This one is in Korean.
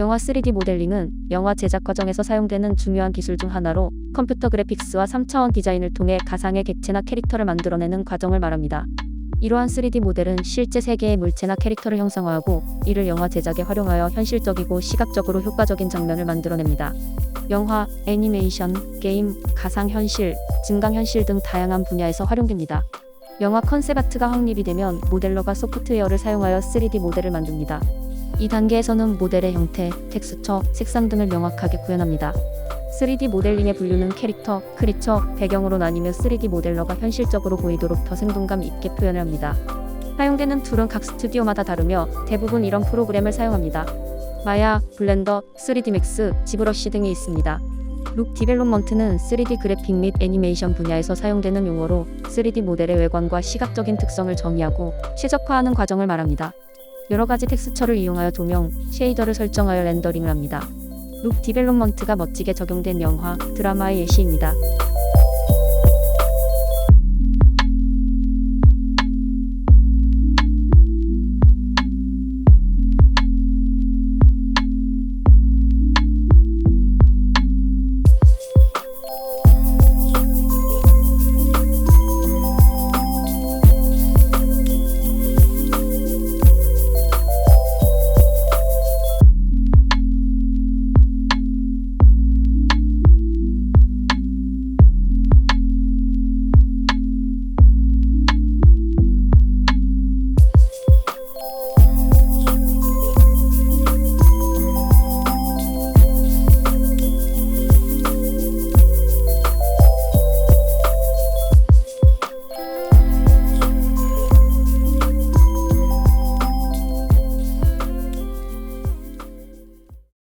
영화 3D 모델링은 영화 제작 과정에서 사용되는 중요한 기술 중 하나로 컴퓨터 그래픽스와 3차원 디자인을 통해 가상의 객체나 캐릭터를 만들어내는 과정을 말합니다. 이러한 3D 모델은 실제 세계의 물체나 캐릭터를 형상화하고 이를 영화 제작에 활용하여 현실적이고 시각적으로 효과적인 장면을 만들어냅니다. 영화, 애니메이션, 게임, 가상현실, 증강현실 등 다양한 분야에서 활용됩니다. 영화 컨셉 아트가 확립이 되면 모델러가 소프트웨어를 사용하여 3D 모델을 만듭니다. 이 단계에서는 모델의 형태, 텍스처, 색상 등을 명확하게 구현합니다. 3D 모델링의 분류는 캐릭터, 크리처, 배경으로 나뉘며 3D 모델러가 현실적으로 보이도록 더 생동감 있게 표현을 합니다. 사용되는 툴은 각 스튜디오마다 다르며 대부분 이런 프로그램을 사용합니다. 마야, 블렌더, 3D 맥스, 지브러시 등이 있습니다. 룩 디벨롭먼트는 3D 그래픽 및 애니메이션 분야에서 사용되는 용어로 3D 모델의 외관과 시각적인 특성을 정의하고 최적화하는 과정을 말합니다. 여러 가지 텍스처를 이용하여 조명, 쉐이더를 설정하여 렌더링을 합니다. 룩 디벨롭먼트가 멋지게 적용된 영화, 드라마의 예시입니다.